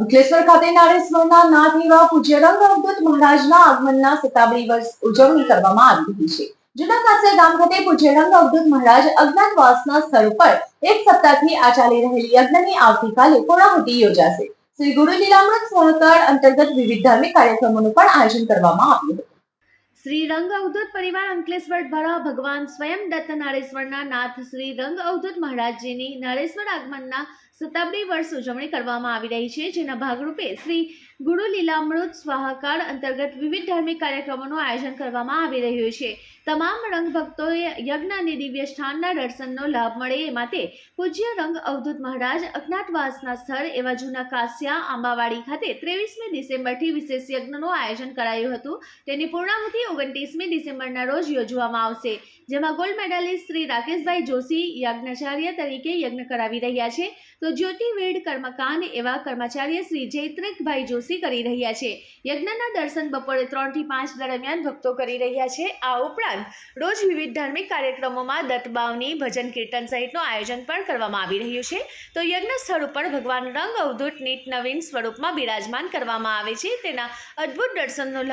અંકલેશ્વર ખાતે નારેશ્વરના નાથ એવા પૂજ્ય રંગ અવધૂત મહારાજના આગમનના શતાબ્દી વર્ષ ઉજવણી કરવામાં આવી રહી છે. જૂના કાંસિયા ગામ ખાતે પૂજ્ય રંગ અવધૂત મહારાજ અજ્ઞાતવાસના સ્થળ પર એક સપ્તાહથી આ ચાલી રહેલી યજ્ઞની આવતીકાલે પૂર્ણાહુતિ યોજાશે. શ્રી ગુરુ લીલામૃત સહકાર અંતર્ગત વિવિધ ધાર્મિક કાર્યક્રમોનું પણ આયોજન કરવામાં આવ્યું હતું. શ્રી રંગ અવધૂત પરિવાર અંકલેશ્વર દ્વારા ભગવાન સ્વયં દત્ત નારેશ્વરના નાથ શ્રી રંગ અવધૂત મહારાજજીની નારેશ્વર આગમનના શતાબ્દી વર્ષ ઉજવણી કરવામાં આવી રહી છે, જેના ભાગરૂપે શ્રી ગુરુ લીલામૃત સ્વાહાકાર અંતર્ગત વિવિધ ધાર્મિક કાર્યક્રમોનું આયોજન કરવામાં આવી રહ્યું છે. તમામ રંગ ભક્તોએ યજ્ઞ અને દિવ્ય સ્થાનના દર્શનનો લાભ મળે એ માટે પૂજ્ય રંગ અવધૂત મહારાજ અજ્ઞાતવાસના સ્થળ એવા જૂના કાસ્યા આંબાવાડી ખાતે ત્રેવીસમી ડિસેમ્બરથી વિશેષ યજ્ઞનું આયોજન કરાયું હતું. તેની પૂર્ણાહુતિ ઓગણત્રીસમી ડિસેમ્બરના રોજ યોજવામાં આવશે. જેમાં ગોલ્ડ મેડાલિસ્ટ શ્રી રાકેશભાઈ જોશી યજ્ઞાચાર્ય તરીકે યજ્ઞ કરાવી રહ્યા છે. તો જ્યોતિવેડ કર્મકાંડ એવા કર્મચાર્ય શ્રી જૈત્રકભાઈ જોશી કરી રહ્યા છે. યજ્ઞના દર્શન બપોરે ત્રણથી પાંચ દરમિયાન ભક્તો કરી રહ્યા છે. આ ઉપરાંત રોજ વિવિધ ધાર્મિક કાર્યક્રમોમાં દત્તબાવની ભજન કીર્તન સહિતનું આયોજન પણ કરવામાં આવી રહ્યું છે. તો યજ્ઞ સ્થળ ઉપર ભગવાન રંગ અવધૂત નીત નવીન સ્વરૂપમાં બિરાજમાન કરવામાં આવે છે. તેના અદ્ભુત દર્શનનો